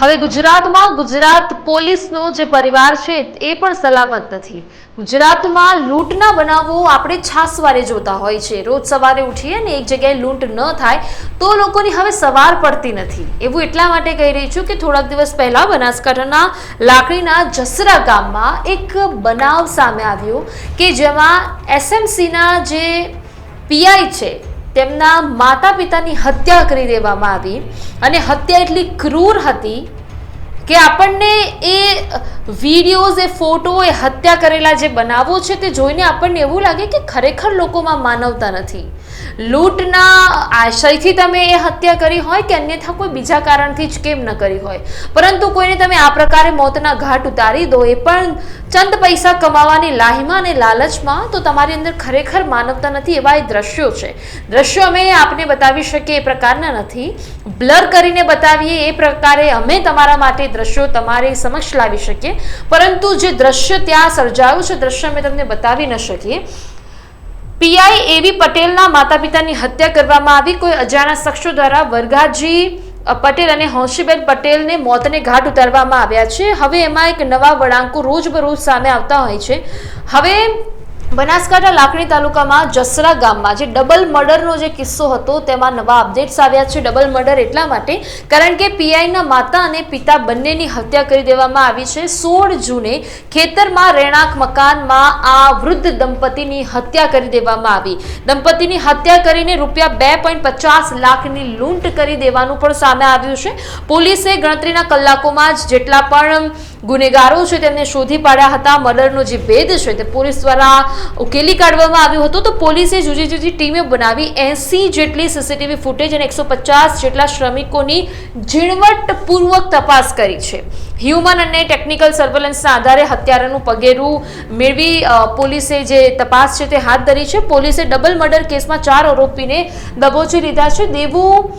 હવે ગુજરાતમાં ગુજરાત પોલીસનો જે પરિવાર છે, એ પણ સલામત નથી. ગુજરાતમાં લૂંટના બનાવો આપણે છાસવારે જોતા હોય છે. રોજ સવારે ઉઠીએ ને એક જગ્યાએ લૂંટ ન થાય, તો લોકોની હવે સવાર પડતી નથી. એવું એટલા માટે કહી રહી છું કે થોડાક દિવસ પહેલા બનાસકાંઠાના લાકડીના જસરા ગામમાં એક બનાવ સામે આવ્યો કે જેમાં એસએમસીના જે પીઆઈ છે તેમના માતા પિતાની હત્યા કરી દેવામાં આવી અને હત્યા એટલી ક્રૂર હતી કે આપણને એ વિડીયોઝ એ ફોટો એ હત્યા કરેલા જે બનાવો છે તે જોઈને આપણને એવું લાગે કે ખરેખર લોકોમાં માનવતા નથી. લૂંટના આશયથી તમે એ હત્યા કરી હોય કે અન્યથા કોઈ બીજા કારણથી જ કેમ ન કરી હોય. પરંતુ કોઈને તમે આ પ્રકારે મોતના ઘાટ ઉતારી દો એ પણ ચંદ પૈસા કમાવાની લાહીમાં અને લાલચમાં, તો તમારી અંદર ખરેખર માનવતા નથી એવા એ દ્રશ્યો છે. દ્રશ્યો અમે આપને બતાવી શકીએ એ પ્રકારના નથી. બ્લર કરીને બતાવીએ એ પ્રકારે અમે તમારા માટે દ્રશ્યો તમારી સમક્ષ લાવી શકીએ. પરંતુ જે દ્રશ્ય ત્યાં સર્જાયું છે, દ્રશ્ય અમે તમને બતાવી ન શકીએ. પીઆઈ એવી પટેલના માતા પિતાની હત્યા કરવામાં આવી. કોઈ અજાણ્યા શખ્સો દ્વારા વરઘાજી પટેલ અને હોશીબેન પટેલને મોતને ઘાટ ઉતારવામાં આવ્યા છે. હવે એમાં એક નવા વળાંકો રોજબરોજ સામે આવતા હોય છે. હવે બનાસકાંઠા લાખણી તાલુકામાં જસરા ગામમાં જે ડબલ મર્ડરનો જે કિસ્સો હતો, તેમાં નવા અપડેટ્સ આવ્યા છે. ડબલ મર્ડર એટલા માટે કારણ કે પીઆઈના માતા અને પિતા બંનેની હત્યા કરી દેવામાં આવી છે. સોળ જૂને ખેતરમાં રહેણાંક મકાનમાં આ વૃદ્ધ દંપતીની હત્યા કરી દેવામાં આવી. દંપતીની હત્યા કરીને રૂપિયા બે પોઈન્ટ પચાસ લાખની લૂંટ કરી દેવાનું પણ સામે આવ્યું છે. પોલીસે ગણતરીના કલાકોમાં જ જેટલા પણ ગુનેગારો છે તેમને શોધી પાડ્યા હતા. મર્ડરનો જે ભેદ છે તે પોલીસ દ્વારા ઉકેલી કાઢવામાં આવ્યો હતો તો પોલીસે જુદી જુદી ટીમે બનાવી એસી જેટલી સીસીટીવી ફૂટેજ અને એકસો જેટલા શ્રમિકોની ઝીણવટપૂર્વક તપાસ કરી છે. હ્યુમન અને ટેકનિકલ સર્વેલન્સના આધારે હત્યારાનું પગેરું મેળવી પોલીસે જે તપાસ છે તે હાથ ધરી છે. પોલીસે ડબલ મર્ડર કેસમાં ચાર આરોપીને દબોચી લીધા છે. દેવું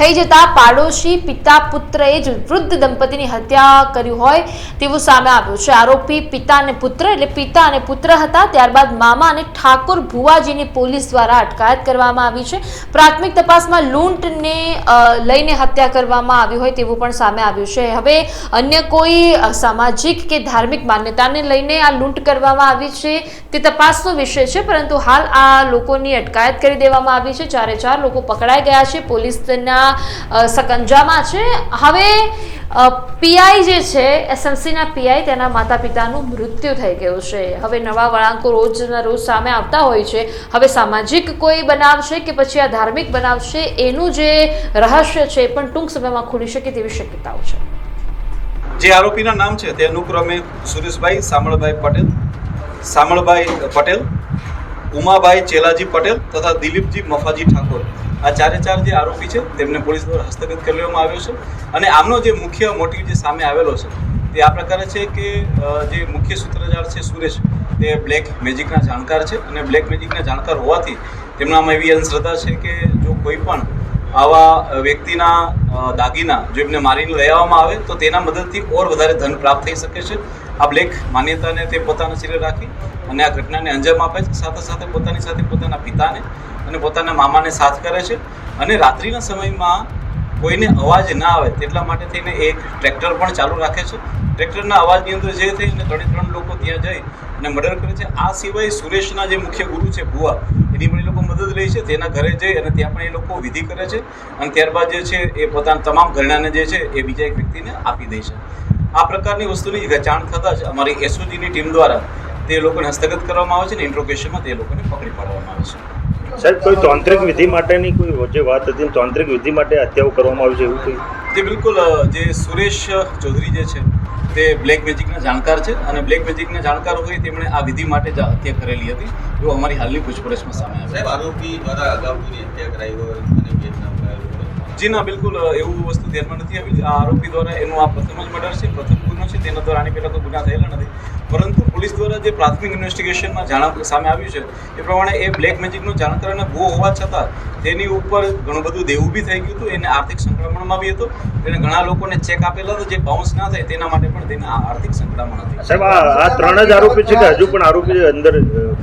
થઈ જતા પાડોશી પિતા પુત્રએ જ વૃદ્ધ દંપતીની હત્યા કરી હોય તેવું સામે આવ્યું છે. આરોપી પિતા અને પુત્ર એટલે પિતા અને પુત્ર હતા. ત્યારબાદ મામા અને ઠાકોર ભુવાજીની પોલીસ દ્વારા અટકાયત કરવામાં આવી છે. પ્રાથમિક તપાસમાં લૂંટને લઈને હત્યા કરવામાં આવી હોય તેવું પણ સામે આવ્યું છે. હવે અન્ય કોઈ સામાજિક કે ધાર્મિક માન્યતાને લઈને આ લૂંટ કરવામાં આવી છે તે તપાસનો વિષય છે, પરંતુ હાલ આ લોકોની અટકાયત કરી દેવામાં આવી છે. ચારે ચાર લોકો પકડાઈ ગયા છે. પોલીસના સકંજામાં છે. હવે પીઆઈ જે છે એસએમસીના પીઆઈ તેના માતા પિતાનું મૃત્યુ થઈ ગયું છે. હવે નવા વળાંકો રોજના રોજ સામે આવતા હોય છે. હવે સામાજિક કોઈ બનાવ છે કે પછી આ ધાર્મિક બનાવ છે, એનું જે રહસ્ય છે પણ ટૂંક સમયમાં ખુલી શકે તેવી શક્યતાઓ છે. જે આરોપીના નામ છે, તે અનુક્રમે સુરેશભાઈ, સામળભાઈ પટેલ સામળભાઈ પટેલ, ઉમાભાઈ ચેલાજી પટેલ તથા દિલીપજી મફાજી ઠાકોર. આ ચારે ચાર જે આરોપી છે, તેમને પોલીસ દ્વારા હસ્તગત કરી લેવામાં આવ્યો છે. અને આમનો જે મુખ્ય મોટિવ જે સામે આવેલો છે, તે આ પ્રકારે છે કે જે મુખ્ય સૂત્રધાર છે સુરેશ, તે બ્લેક મેજિકના જાણકાર છે. અને બ્લેક મેજિકના જાણકાર હોવાથી તેમનામાં એવી અંધશ્રદ્ધા છે કે, જો કોઈ પણ આવા વ્યક્તિના દાગીના જો એમને મારીને લઈ આવવામાં આવે, તો તેના મદદથી ઓર વધારે ધન પ્રાપ્ત થઈ શકે છે. આ બ્લેક માન્યતાને તે પોતાના શરીરે રાખી અને આ ઘટનાને અંજામ આપે છે. સાથે સાથે પોતાની સાથે પોતાના પિતાને અને પોતાના મામાને સાથ કરે છે. અને રાત્રિના સમયમાં કોઈને અવાજ ના આવે તેટલા માટે થઈને એક ટ્રેક્ટર પણ ચાલુ રાખે છે. ટ્રેક્ટરના અવાજની અંદર જે થઈને ત્રણે ત્રણ લોકો ત્યાં જઈ અને મર્ડર કરે છે. આ સિવાય સુરેશના જે મુખ્ય ગુરુ છે, ભુવા, એની પણ એ લોકો મદદ લે છે. તેના ઘરે જઈ અને ત્યાં પણ એ લોકો વિધિ કરે છે. અને ત્યારબાદ જે છે એ પોતાના તમામ ઘરણાને જે છે એ બીજા એક વ્યક્તિને આપી દે છે. આ પ્રકારની વસ્તુની જાણ થતાં જ અમારી એસઓજીની ટીમ દ્વારા તે લોકોને હસ્તગત કરવામાં આવે છે અને ઇન્ટ્રોગેશનમાં તે લોકોને પકડી પાડવામાં આવે છે. સાહેબ કોઈ તાંત્રિક વિધિ માટેની કોઈ જે વાત હતી તાંત્રિક વિધિ માટે હત્યાઓ કરવામાં આવી છે એવું કંઈ? તે બિલકુલ જે સુરેશ ચૌધરી જે છે તે બ્લેક મેજિકના જાણકાર છે અને બ્લેક મેજિકના જાણકાર હોય તેમણે આ વિધિ માટે જ હત્યા કરેલી હતી એવું અમારી હાલની પૂછપરછમાં સામે આવ્યું સાહેબ આરોપી દ્વારા અગાઉ હત્યા કરાઈ હોય અને ભેદનામ કરાયું હોય જી ના બિલકુલ એવું વસ્તુ ધ્યાનમાં નથી આવી. આ આરોપી દ્વારા એનું આ પ્રથમ જ મર્ડર છે પ્રથમ ગુનો છે તેના દ્વારા આની પહેલાં તો ગુના થયેલા નથી. પરંતુ પોલીસ દ્વારા જે પ્રાથમિક ઇન્વેસ્ટિગેશનમાં જાણ સામે આવ્યું છે એ પ્રમાણે એ બ્લેક મેજિકનો જાણકાર અને ભૂ હોવા છતાં તેની ઉપર ઘણું બધું દેવું બી થઈ ગયું હતું એને આર્થિક સંક્રમણમાં બી હતો. તેને ઘણા લોકોને ચેક આપેલા હતા જે બાઉન્સ ના થાય તેના માટે પણ તેને આર્થિક સંકળામણ હતી. સાહેબ આ આ ત્રણ જ આરોપી છે કે હજુ પણ આરોપી અંદર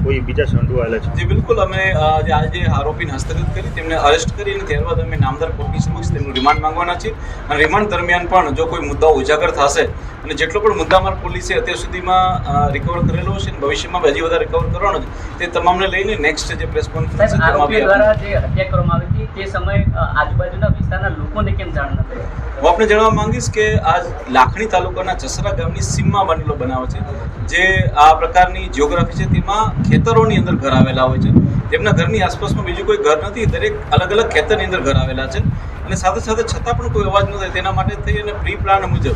કોઈ બીજા સંડોવાયેલા છે? જે બિલકુલ. અમે જે આજે આરોપીને હસ્તગત કરી તેમને અરેસ્ટ કરી અને ત્યારબાદ અમે નામદાર કોર્ટની સમક્ષ તેમનું રિમાન્ડ માંગવાના છે. અને રિમાન્ડ દરમિયાન પણ જો કોઈ મુદ્દાઓ ઉજાગર થશે અને જેટલો પણ મુદ્દામાલ પોલીસે અત્યાર સુધીમાં રિકવર કરેલો છે અને ભવિષ્યમાં હજી વધારે રિકવર કરવાનો છે તે તમામને લઈને નેક્સ્ટ જે પ્રેસ કોન્ફરન્સ દ્વારા જે હત્યા કરવામાં આવી હતી તે સમયે આજુબાજુના વિસ્તારના લોકોને કેમ જાણ ન થઈ? હું આપને જણાવવા માંગીશ કે આ લાખણી તાલુકાના જસરા ગામની સીમમાં બનેલો બનાવ છે જે આ પ્રકારની જિયોગ્રાફી છે તેમાં ખેતરોની અંદર ઘર આવેલા હોય છે. તેમના ઘરની આસપાસમાં બીજું કોઈ ઘર નથી દરેક અલગ અલગ ખેતરની અંદર ઘર આવેલા છે. અને સાથે સાથે છતાં પણ કોઈ અવાજ ન થાય તેના માટે થઈ અને પ્રી પ્લાન મુજબ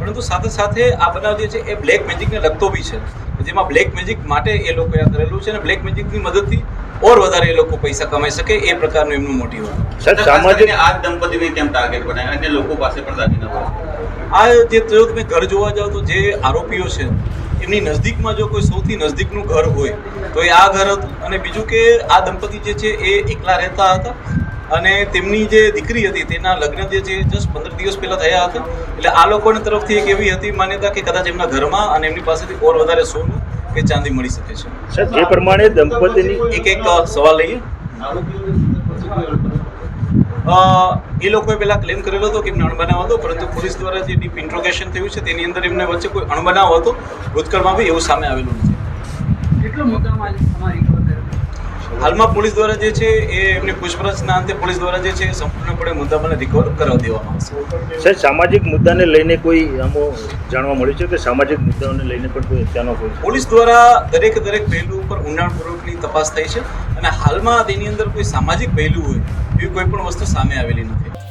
પરંતુ સાથે સાથે આ બનાવ જે છે એ બ્લેક મેજિકને લગતો બી છે. જેમાં બ્લેક મેજિક માટે એ લોકોએ આ કરેલું છે અને બ્લેક મેજિકની મદદથી ઓર વધારે એ લોકો પૈસા કમાઈ શકે એ પ્રકારનું એમનું મોટિવ હોય. સાહેબ સામાજિક આ દંપતીને કેમ ટાર્ગેટ બનાવ્યા? અને લોકો પાસે પણ દાગીના આ જે જો તમે ઘર જોવા જાઓ તો જે આરોપીઓ છે એમની નજદીકમાં જો કોઈ સૌથી નજદીકનું ઘર હોય તો એ આ ઘર હતું. અને બીજું કે આ દંપતી જે છે એ એકલા રહેતા હતા. અને તેમની જે દીકરી હતી તેના લગ્ન જે છે જસ્ટ પંદર દિવસ પહેલા થયા હતા. એટલે આ લોકોની તરફથી એક એવી હતી માન્યતા કે કદાચ એમના ઘરમાં અને એમની પાસેથી ઓર વધારે સોનું કે ચાંદી મળી શકે છે. એ જે પ્રમાણે દંપતીની એક એક સવાલ લઈએ. એ લોકોએ પહેલા ક્લેમ કરેલો હતો કે એમને અણબનાવ હતો પરંતુ પોલીસ દ્વારા જે ડીપ ઇન્ટ્રોગેશન થયું છે તેની અંદર એમને વચ્ચે કોઈ અણબનાવ હતો ભૂતકાળમાં બી એવું સામે આવેલું નથી. કેટલો મુદ્દામાં તમારે હાલમાં પોલીસ દ્વારા જે છે એ એમની પૂછપરછના અંતે પોલીસ દ્વારા જે છે સંપૂર્ણપણે મુદ્દામાને રિકવર કરાવી દેવામાં આવશે. સર સામાજિક મુદ્દાને લઈને કોઈ આમો જાણવા મળ્યું છે કે સામાજિક મુદ્દાઓને લઈને પણ કોઈ હત્યાનો કોઈ પોલીસ દ્વારા દરેક દરેક પહેલું ઉપર ઊંડાણપૂર્વકની તપાસ થઈ છે અને હાલમાં તેની અંદર કોઈ સામાજિક પહેલું હોય એવી કોઈ પણ વસ્તુ સામે આવેલી નથી.